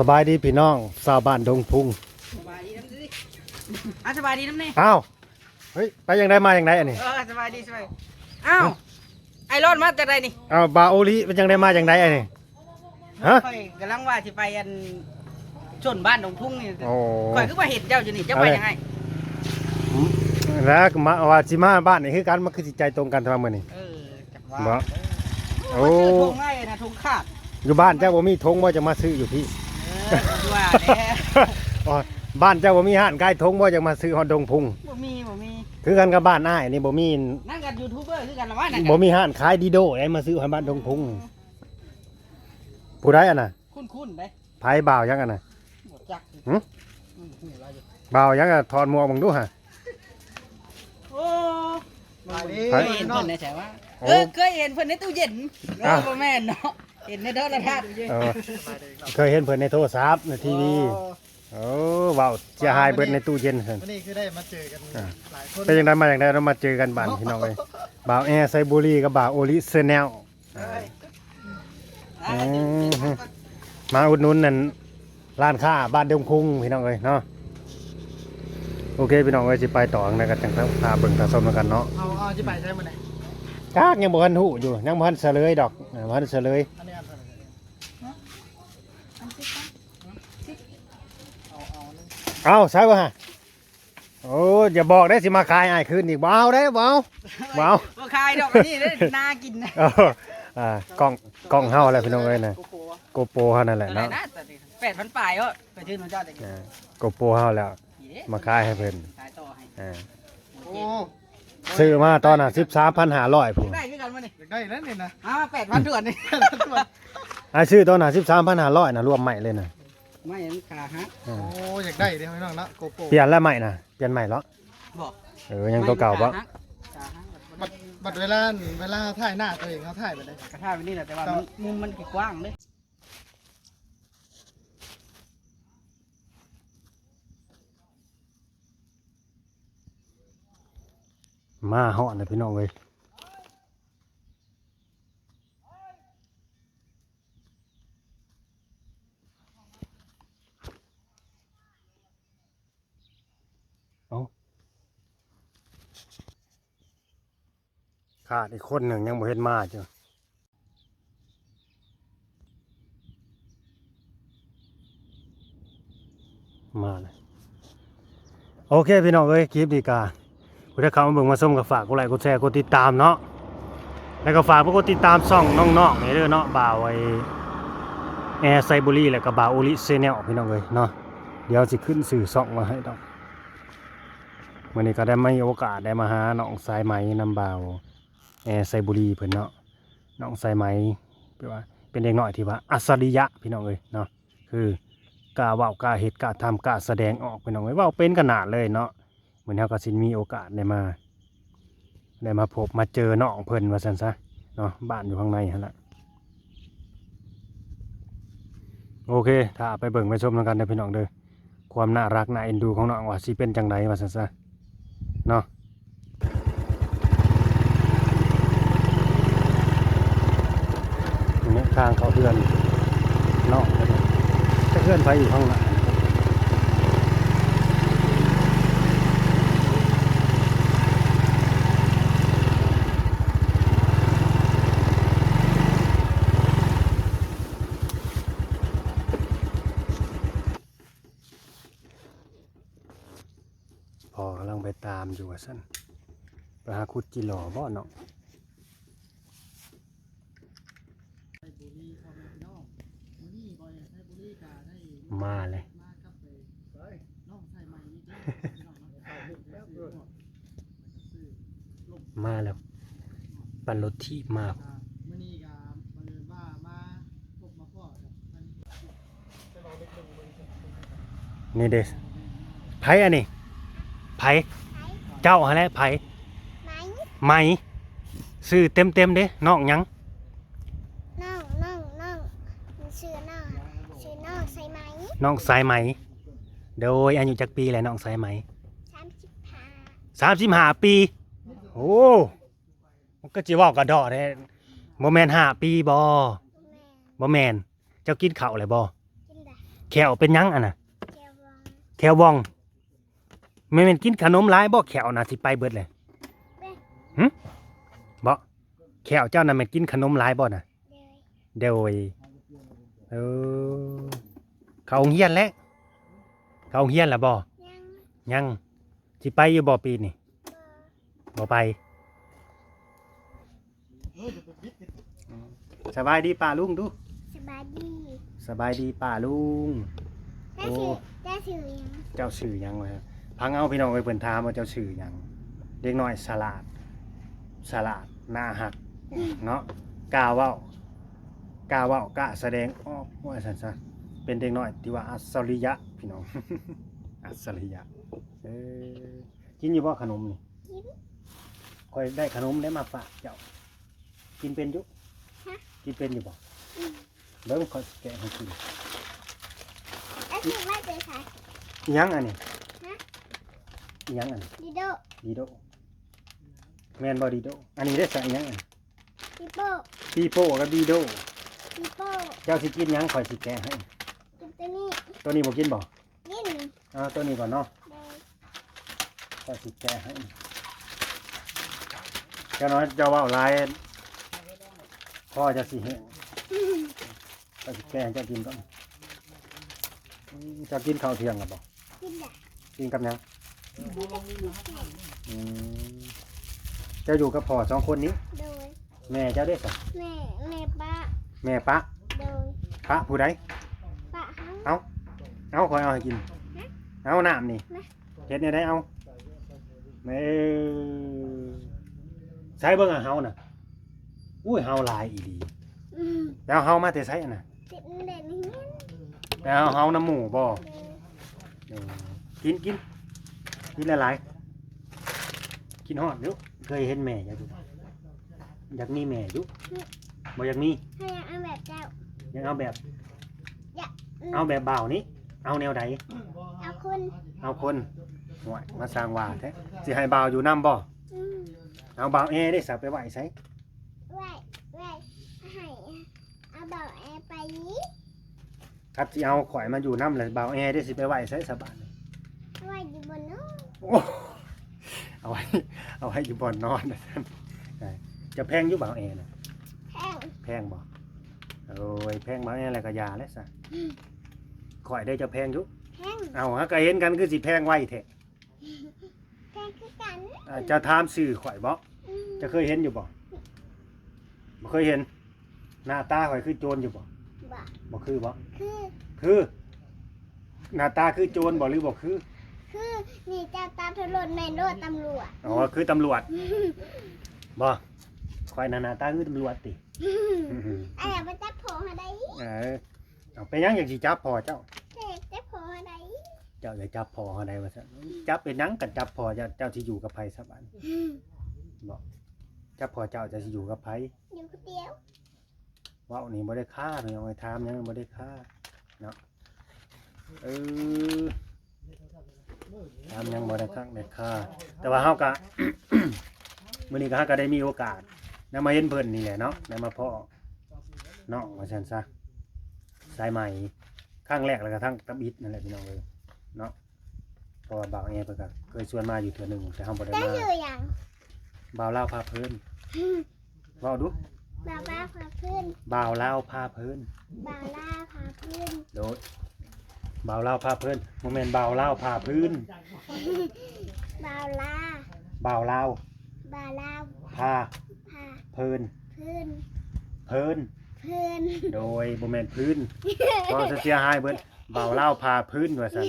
สบายดีพี่น้องชาวบ้านดงพุงสบายดีน้ำดิอะสบายดีน้ำนี่อ้าวเฮ้ยไปยังไดมาอย่างไดอันนี้เออสบายดีสบายอ้าวไอรอนมาจากไหนนี่อ้าวบาโอลิเป็นยังไดมาอย่างไดอันนี้ฮะข่อยกำลังว่าสิไปอันชนบ้านดงทุ่งนี่โอ้ข่อยคือว่าเห็นเจ้าอยู่นี่เจ้าไปยังไงแล้วก็มาว่าสิมาบ้านนี่คือกันมันคือสิใจตรงกันทำไมมื้อนี้เออจักว่าบ่โอ้ชื่อทุ่งง่ายนะทุ่งขาดอยู่บ้านเจ้าบ่มีธงว่าจะมาซื้ออยู่พี่เออดู ว่าแน่อ๋อบ้านเจ้าบ่มีห้านขายธงว่าจะมาซื้อฮอดดงพุง บ่มีบ่มีคือกันกับบ้านอ้ายนี่บ่มีนั่งกับยูทูบเบอร์คือกันละว่านั่นบ่มีห้านขายดีโดได้มาซื้อฮอดบ้านดงพุง ผู้ใดอะน่ะคุ้นๆได้ไผบ่าวยังอะน่ะ บ่จักหึ อืมนี่อะไรอยู่บ่าวยังอะถอดหมวกมึงดูฮะ โอ้มาดิ เคยเห็นเพิ่นในแถวว่าเออเคยเห็นเพิ่นในตู้เย็นเออะ บ่แม่นเนาะ เห็นในโทรทัศน์เออเคยเห็นเพิ่นในโทรศัพท์ในทีวีโอ้ว้าวเสียหายเบิดในตู้เย็นซั่นวันนี้คือได้มาเจอกันอ่าหลายคนเป็นจังไดมาอย่างไดเรามาเจอกันบ้านพี่น้องเอ้ยบ่าวแอร์ไซบุรีกับบ่าวโอลิเซแนลอ่าอืมมาอุดหนุนนั่นร้านค้าบ้านเดิมคุงพี่น้องเอ้ยเนาะโอเคพี่น้องเอ้ยสิไปต่อข้างในกันจังพาเบิ่งตาส้มแล้วกันเนาะเอาเอาที่ไปใช้มาไหนกากยังบ่ทันฮู้อยู่ยังบ่ทันเฉลยดอกยังบ่ทันเฉลยอันนี้อันเท่าไหร่เอาเอานึง เอ้าใช่บ่ฮะโอ้อย่าบอกได้สิมาขายอ้ายคืนอีกบ่เอาได้บ่เอาบ่เอาบ่คายดอกอันนี้เด้อน่ากินนะเอออ่ากล้องกล้องเฮาแหละพี่น้องเอ้ยนะโกโก้โกโปรเฮานั่นแหละอะไรเนาะนะแต่แปดพันปลายเออไปชื่อน้องเจ้าแต่กี้อ่าโกโปรเฮาแล้วมาขายให้เพิ่นขายต่อให้อ่าโอ้ซื้อมาตอนน่ะ13,500พุ่นได้คือกันมานี่อยากได้แล้วนี่นะอ้าแปดพันด่วนนี่ อ่าซื้อตอนน่ะ13,500น่ะรวมใหม่เลยน่ะ ไม่เห็นขาฮะอ่าโอ้อยากได้เดี๋ยวพี่น้องนะโกโปรเปลี่ยนแล้วใหม่น่ะเปลี่ยนใหม่แล้วบอกเออยังตัวเก่าบ่ขาฮะขาฮะบัดบัดเวลาเวลาถ่ายหน้าตัวเองเขาถ่ายไปเลยกระทาไปนี่แหละแต่ว่ามันมุมมันกว้างเลยมาเหาะน่ะพี่น้องเอ้ย ขาดอีกคนหนึ่งยังบ่เห็นมาจ้ะมาเลยโอเคพี่น้องเอ้ยคลิปดีกาคุณถ้าเข้ามาเบิ่งมาส้มก็ฝากกดไลค์กดแชร์กดติดตามเนาะแล้วก็ฝากพวกกดติดตามช่องน้องๆนี่เด้อเนาะบ่าวไอ้แอร์ไซบุรีแล้วก็บ่าวโอลิเซเนลพี่น้องเอ้ยเนาะเดี๋ยวสิขึ้นสื่อช่องมาให้ดอกวันนี้ก็ได้ไมีโอกาสได้มาหาน้องสายไหมนำบ่าว แอร์ไซบุรีเพิ่นเนาะน้องสายไหมแปลว่าเป็นเด็กน้อยที่ว่าอัศริยะพี่น้องเอ้ยเนาะคือกล้าเว้ากล้าเฮ็ดกล้าทำกล้าแสดงออกพี่น้องเอ้ยเว้าเป็นขนาดเลยเนาะเหมือนเฮาก็สิมีโอกาสได้มาได้มาพบมาเจอน้องเพิ่นว่าซั่นซะเนาะบ้านอยู่ข้างในหั่นล่ะโอเค ถ้าไปเบิ่งไปชมนำกันเด้อพี่น้องเด้อความน่ารักน่าเอ็นดูของน้องว่าสิเป็นจังไดว่าซั่นซะเนาะ นี่ทางเขาเดือนนอกเนี่ยจะเคลื่อนไปอยู่ข้างหลังพอกำลังไปตามอยู่ว่าสั่นไปหาคุดจิหล่อบ่เนาะ มาเลยมาแล้วปั่นรถที่มามื่อนี้ก็บังเอิญว่ามาพบมาพ่อกับท่านนี่เด้ไผอันนี้ไผเจ้าอะไรไผไหมไหมซื้อเต็มเต็มๆเด้น้องหยัง น้องน้องน้องชื่อน้องชื่อน้องใส่ไหม น้องสายไหม โดยอายุจักปีแหละน้องสายไหมสามสิบห้าสามสิบห้าปี โอ้มันก็จีว่ากันดอแท้โมแมนห้าปีบอแม่บ่แมนเจ้ากินข้าวอะไรบอกินได้แขวเป็นหยังอะน่ะเจ้าวังแขวบองแม่นกินขนมหลายบ่แขวน่ะสิไปเบิดเลยหึบ่แขวเจ้าน่ะแม่นกินขนมหลายบ่น่ะ เลย โดยเออ เขาโรงเฮียนแล้วเขาโรงเฮียนแล้วบ่ยังยังสิไปอยู่บ่ปีนี่บ่บ่ไปสบายดีป้าลุงดู สบายดีสบายดีป้าลุง ได้ถือได้ถือยังเจ้าชื่อหยังวะครับพังเอาพี่น้องไปเพิ่นถามว่าเจ้าชื่อหยังเด็กน้อยสลาดสลาดหน้าหักเนาะกล้าเว้ากล้าเว้ากล้าแสดงออกว่าซั่นซะ เป็นเด็กน้อยที่ว่าอัศริยะพี่น้อง อัศริยะเออกินอยู่บ่ขนมนี่กินค่อยได้ขนมได้มาฝากเจ้า กินเป็นอยู่ฮะกินเป็นอยู่บ่อืมเบิ่งค่อยแกะให้กินได้ถือว่าเจอค่ะอิหยังอันนี้ฮะ อิหยังอันนี้ดิโดดีโดแมนบอดีโดอันนี้ได้ใส่หยังอันดิโป้ปีโป้กับดีโดดิโป้เจ้าสิกินหยังข่อยสิแกะให้กินตัวนี้ ตัวนี้บ่กินบ่กินเอาตัวนี้ก่อนเนาะเลยข่อยสิแกะให้เจ้าน้อยเจ้าเว่าหลายพ่อจะสิเห็นข่อยสิแกะให้เจ้ากินก่อนอืมเจ้ากินข้าวเที่ยงกับบ่กินอะกินกับหยังอืมเจ้าอยู่กับพ่อสองคนนี้โดยแม่เจ้าได้สักแม่แม่ป้าแม่ปะโดยปะผู้ใดป้าเฮาเอา เอาคอยเอาให้กิน เอาน้ำนี่นะเฮ็ดเนี่ยได้เอาเออใช้เบิ่งอะเฮาน่ะ อุ้ยเฮาหลายอีหลีอืมแล้วเฮามาแต่ไสอะน่ะติดเด่นนี้แล้วเฮาน้ำหมูบ่เลยเออกินกินกินหลายๆกินฮอดเดี๋ยวเคยเห็นแม่อยากอยู่อยากมีแม่อยู่บ่อยากมีให้ยังเอาแบบเจ้าอยากเอาแบบมเอาแบบเบานี้ เอาแนวใดเอาคนเอาคนห่วยมาสร้างว่าแท้สิให้เบาอยู่นํบ่อืมเอาเบาแอได้สับไปไหวไสไหวไหวให้เอาเบาแอร์ไปนี้ครับสิเอาข่อยมาอยู่น้ำเลยเบาแอร์ได้สิไปไหวใช้สบายไหวอยู่บนนู้นโอ้เอาไว้เอาไว้อยู่บ่อนนอนนะท่านได้จะแพงอยู่เบาแอร์นะแพงแพงบ่โอ้ยแพงเบาแอร์อะไรก็อยาแล้วซะ ข่อยได้จะแพงอยู่แพงเอาฮะก็เห็นกันคือสิแพงไว้แท้แพงคือกันอ่าจะถามสื่อข่อยบ่อืมจะเคยเห็นอยู่บ่บ่เคยเห็น หน้าตาข่อยคือโจรอยู่บ่บ่บ่คือบ่คือคือ หน้าตาคือโจรบ่หรือบ่คือคือนี่เจ้าตามถนนแมนโดดตำรวจอ๋อคือตำรวจบ่ข่อยหน้าหน้าตาคือตำรวจติไอ้อยากไปจับโผล่อะไรเออเอาไปยังอยากสิจับพอเจ้า เด็กจับโผล่อะไร เจ้าอยากจับพอเฮาได้ว่าซั่นจับเป็นหยังกันจับพอเจ้าเจ้าสิอยู่กับไผซะบัดบอกจับพอเจ้าจะสิอยู่กับไผอยู่คนเดียวเว้านี่บ่ได้ค่าพี่น้องไอ้ถามหยังบ่ได้ค่าเนาะเออถามหยังบ่ได้คักได้ค่าแต่ว่าเฮาก็ มื้อนี้ก็เฮาก็ได้มีโอกาสได้มาเห็นเพิ่นนี่แหละเนาะได้มาพ้อเนาะว่าซั่นซะสายใหม่ครั้งแรกแล้วก็ทั้งตับอิดนั่นแหละพี่น้องเอ้ย เนาะเพราะว่าบ่าวแอเพิ่นก็เคยชวนมาอยู่เทื่อหนึงแต่เฮาบ่ได้เจ้ามาชื่ออย่างบ่าวลาวพาเพิ่นเว้าดูบาบ้าพาเพื่อนบ่าวลาวพาเพิ่นบาล่าพาเพื่อนโดยบ่าวลาวพาเพิ่นโมเมนต์บ่าวลาวพาพื้นบาล่าบ่าวลาวบาล่าพาพาเพิ่นเพื่อนเพิ่น เพื่อน โดยโมเมนต์พื้น ก็จะเสียหายเบิด บ่าวลาวพาพื้นว่าซั่น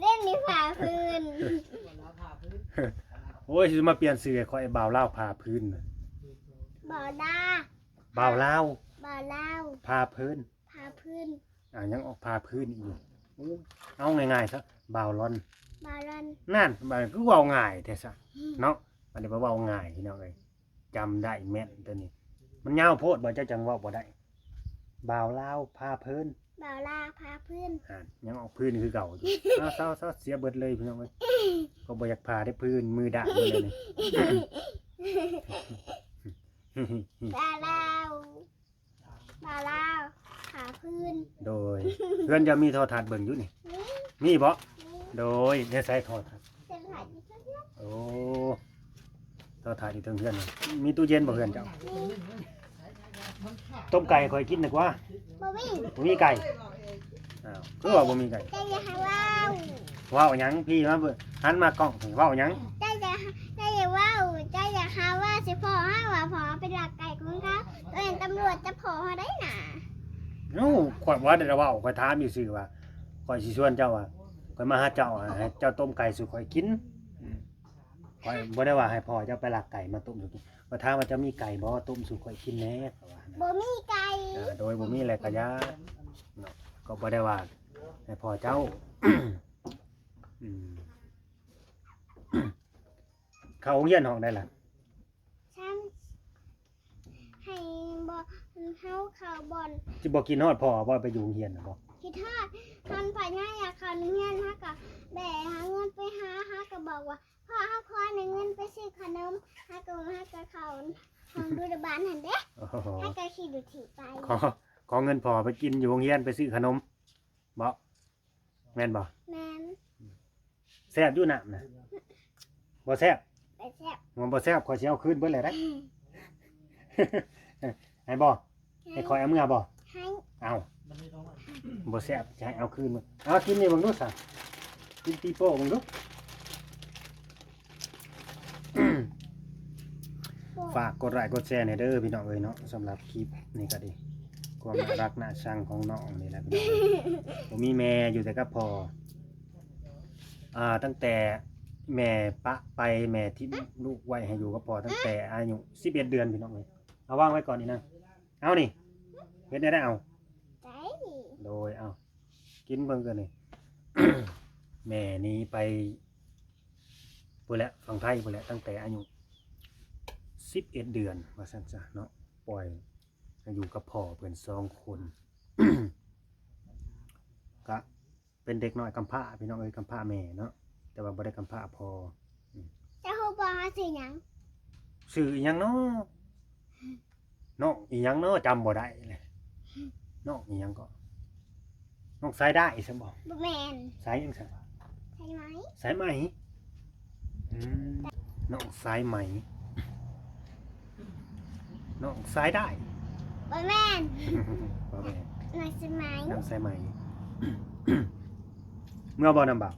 เล่นนี่พาเพื่อนโอ้ยสิมาเปลี่ยนชื่อให้ข่อยบ่าวลาวพาพื้นบาล่าบ่าวลาวบาล่าพาพื้นพาเพื่อนอ่ายังออกพาพื้นอีกอยู่โอ้เอาง่ายๆซะบ่าวลอนบาลอนนั่นมันคือเว้าง่ายแท้ซะเนาะมันได้เว้าง่ายพี่น้องเอ้ยจำได้แม่นตัวนี้ มันยาวโพดบ่เจ้าจังเว้าบ่ได้บ่าวลาวพาเพิ่น บาล่าพาเพื่อนอ่านยังออกพื้นคือเก่าอยู่เอาเศร้าเศร้าเสียเบิดเลยพี่น้องเอ้ยก็บ่อยากพาได้พื้นมือด่างเลยนี่บาลาวบาลาวพาเพื่อนโดย เพื่อนจะมีโทรทัศน์เบิ่งอยู่นี่ นี่มีบ่นี่โดยได้ใช้โทรทัศน์เส้นผ่านที่เพื่อนโอ้โทรทัศน์อยู่เทิงเพื่อนนี่มีตู้เย็นบ่เพื่อนเจ้า ต้มไก่คอยกินนึกว่าบ่มีบ่มีไก่อ้าวคือว่าบ่มีไก่ได้จะให้ว้าวว้าวหยังพี่มาเบิ่งหันมากล้องว้าวหยังได้จะได้จะว้าวได้จะหาว่าสิพ่อห้าว่าพ่อเป็นหลักไก่ของเขาตัวเองตำรวจจะพ่อเขาได้น่ะเอ้าข่อยว่าได้แต่เว้าข่อยถามอยู่ซื่อว่าข่อยสิชวนเจ้าว่าข่อยมาหาเจ้าอะให้เจ้าต้มไก่สู่ข่อยกินอืมข่อยบ่ได้ว่าให้พ่อเจ้าไปลักไก่มาต้มสู่กิน ข่อยถามว่าเจะมีไก่บ่ต้มสู่ข่อยกินแหน่เขาว่านะบ่มีไก่อ่าโดยบ่มีอะไรก็อยาเนาะก็บ่ได้ว่าให้พ่อเจ้า อืมเข้าโรงเรียนห้องได้ล่ะฉันให้บ่เฮาเข้าบ่อนสิบ่กินฮอดพ่อบ่ไปอยู่โรงเรียนน่ะบ่คิดทอดคันพ่อง่ายอยากเข้าโรงเรียนฮะก็แบ่หาเงินไปหาฮะก็บอกว่า พ่อเฮาขอหนึ่งเงินไปซื้อขนมฮะก็ฮะก็เข้าห้องดูดบานหั่นเด้โอ้โหฮะก็ขี่ดูถีไปขอขอเงินพ่อไปกินอยู่โรงเรียนไปซื้อขนมบ่แม่นบ่แม่นแซ่บอยู่น้ำน่ะบ่แซ่บไปแซ่บมันบ่แซ่บขอยสิเอาคืนเบิดเลยได้ ให้บ่ให้ขอยเอาเมื่อบ่ให้เอาบ่แซ่บจะให้เอาคืนมาเอากินนี่เบิ่งดูซะกินปีโป้เบิ่งดู ฝากกดไลค์กดแชร์ในอยเด้อพี่น้องเอ้ยเนาะสำหรับคลิปนี่ก็ดี ความน่ารักน่าชังของน้องนี่แหละพี่น้องเอ้ยผมมีแม่อยู่แต่กับพ่ออ่าตั้งแต่แม่ปะไปแม่ที่ลูกไว้ให้อยู่กับพ่อตั้งแต่อายุ11เอ็ดเดือนพี่น้องเอ้ยเอาวางไว้ก่อนนี่นะเอานี่เฮ็ดได้ได้เอาโดยเอากินเบิ่งกันนี่ แม่นี้ไปพุ่นแหละฝั่งไทยพุ่นแหละตั้งแต่อายุ สิบเอ็ดเดือนว่าซั่นจ้ะเนาะปล่อยให้อยู่กับพ่อเพิ่นสองคนก็เป็นเด็กน้อยกำพร้าพี่น้องเอ้ยกำพร้าแม่เนาะแต่ว่าบ่ได้กำพร้าพ่อจะฮู้บ่หาสิหยังชื่ออีหยังเนาะน้องอีหยังเนาะจำบ่ได้เลยน้องอีหยังก็น้องสายได้ซั่นบ่บ่แม่นสายหยังซั่นใช่ไหมสายไหมอืมน้องสายไหม น้องสายได้บ่แม่นบ่แม่นหน่อยสิไหมน้ำสายไหมเมื่อบ่นำบ่าว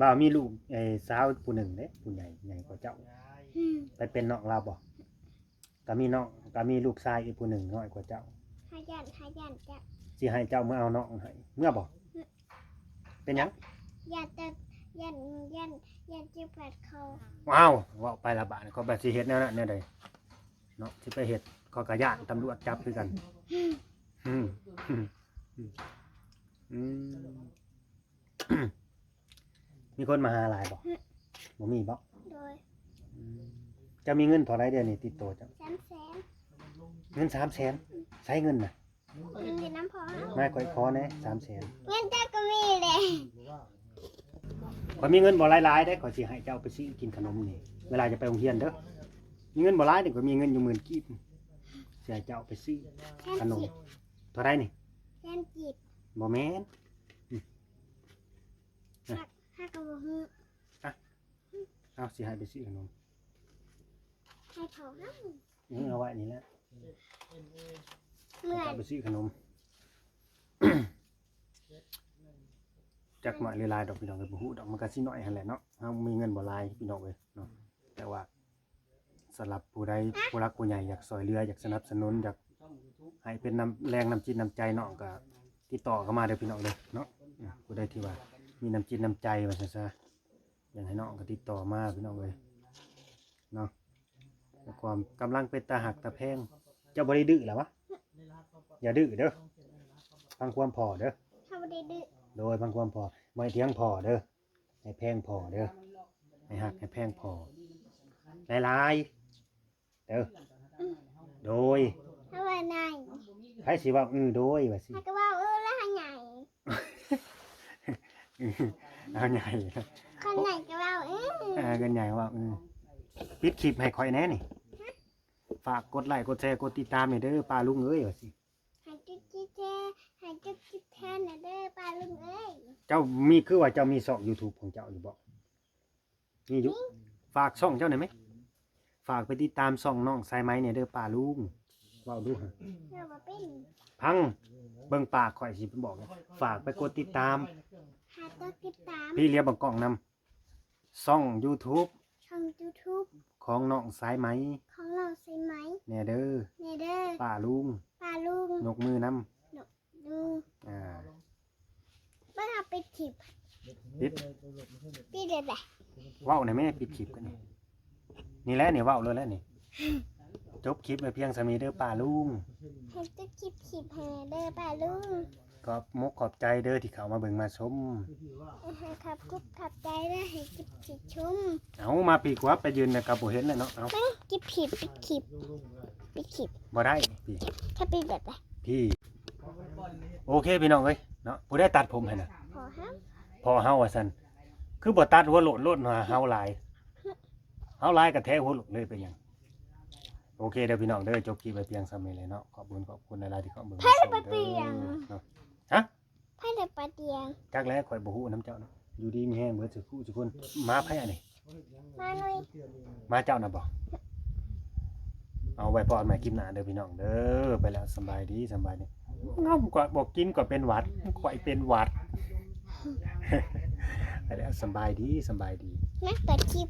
บ่าวมีลูกไอ้สาวผู้หนึ่งเด้ผู้ใหญ่ใหญ่กว่าเจ้า อืมไปเป็นน้องเราบ่ก็มีน้องก็มีลูกชายอีกผู้หนึ่งน้อยกว่าเจ้าหายันหายันจะสิให้เจ้าเมื่อเอาน้องให้เมื่อบ่เป็นหยังยันจะยันยันยันจะแปดเขาว้าวเว่าไปละบาทเขาแบบสิเฮ็ดแนวนั้นแนวใด เนาะสิไปเฮ็ดเขาก็ย่านตำรวจจับคือกันอืมอืมอืมอืมมีคนมาหาหลายบ่บ่มีบ่โดยอืมจะมีเงินเท่าไรเดือนนี้ติดตัวจ้ะสามแสนเงินสามแสนใช้เงินน่ะเงินเดือนน้ำพอมาค่อยขอแหน่สามแสนเงินเจ้าก็มีเลยขอยมีเงินบ่หลายๆได้ขอยสิให้เจ้าไปซื้อกินขนมนี่เวลาจะไปโรงเรียนเด้อมี เงินบ่หลายนี่ก็มีเงินอยู่หมื่นกีบสิให้เจ้าไปซื้อแค่ขนมจีบเท่าไรนี่แค่จีบบ่แม่นห้ากระบอกฮือเอาสิให้ไปซื้อขนมให้เขาห้านี่เอาไว้นี่แหละเมื่อจะไปซื้อขนมจักหน่อยหลายๆดอกพี่น้องเอ้ยบ่ฮู้ดอกมันก็สิน้อยหั่นแหละเนาะเฮามีเงินบ่หลายพี่น้องเอ้ยเนาะแต่ว่า สำหรับผู้ใดผู้รักผู้ใหญ่อยากซอยเหลือ อยากสนับสนุนอยากให้เป็นน้ำแรงน้ำจิตน้ำใจเนาะก็ติดต่อเข้ามาเด้อพี่น้องเด้อเนาะอืมผู้ใดที่ว่า มีน้ำจิตน้ำใจว่าซั่นซะอยากให้น้องก็ติดต่อมาพี่น้องเอ้ยเนาะแต่ความกำลังเป็นตาหักตาแพงเจ้าบ่ได้ดื้อหรอวะอย่าดื้อเด้อฟังความพอเด้อเขาไม่ได้ดื้อโดยบางความพอไม่เที่ยงพอเด้อให้แพงพอเด้อให้หักให้แพงพอหลายๆ เด้อโดยถ้าว่าไหนใครสิว่าอือโดยว่าสิให้ก็ว่าเออแล้วให้ใหญ่อื้อเอาใหญ่คนไหนก็ว่าเออเออกันใหญ่ว่าอือปิดคลิปให้คอยแน่นี่ฝากกดไลค์กดแชร์กดติดตามให้เด้อป้าลุงเอ้ยว่าสิให้จิ๊ดจิ๊ดแจ้ชร์หน่อยเด้อป้าลุงเอ้ยเจ้ามีคือว่าเจ้ามีช่อง YouTube ของเจ้าอยู่บ่มีอยู่ฝากช่องเจ้าหน่อยไหม ฝากไปติดตามช่องน้องสายไหมเนี่ยเด้อป้าลุงเว้าดูฮะเดี๋ยวมาเป็นพังเบิ่งปากข่อยสิบอกเลยฝากไปกดติดตาม หาตัวติดตามพี่เลี้ยงบังกล้องนำช่อง YouTube ช่องยูทูบของน้องสายไหมของเราใช่ไหมแน่เด้อเนเด้อป้าลุงป้าลุงยกมือนำดูอ่าบ้าเอาไปถีบปิด พี่เด็ดแบบ เว้าหน่อยแม่ปิดคลิปกันนี่ นี่แหละนี่เว้าเลยแล้วนี่จบคลิปไปเพียงสามีเด้อป้าลุงให้ตัวคลิปขีบให้เด้อป้าลุงก็มกขอบใจเด้อที่เขามาเบิ่งมาชมขับกุบขับใจเด้อให้กิบขีดชุ่มเอามาปีกว่าไปยืนนะกับบ่เห็นแล้วเนาะเอานั่งกิบขีดปิดขีดปิดขีดบ่ได้พี่แค่ปิดแบบแบบพี่โอเคพี่น้องเอ้ยเนาะผู้ได้ตัดผมให้น่ะพอฮะพอเฮาว่าซั่นคือบ่ตัดหัวโลดโลดมาเฮาหลาย เฮาหลายก็แท้หัวโลดเลยเป็นหยัง โอเคเด้อพี่น้องเด้อจบคลิปไปเพียงซ้ำนี้เลยเนาะขอบคุณขอบคุณหลายๆที่เข้ามาเบิ่งมาชมเด้อเนาะไพ่เด็ดปลาเตียงจักแล้วข่อยบ่ฮู้น้ำเจ้าเนาะอยู่ดีมีแฮงเบิดสุขุทุกคนมาไผอันนี้มาหน่อยมาเจ้าน่ะบ่เอาไว้พอดใหม่คลิปหน้าเด้อพี่น้องเด้อไปแล้วสำบายดีสำบายดีงอมกว่าบอกกินก็เป็นหวัดข่อยเป็นหวัดไปแล้วสำบายดีสำบายดีแม่เปิดคลิป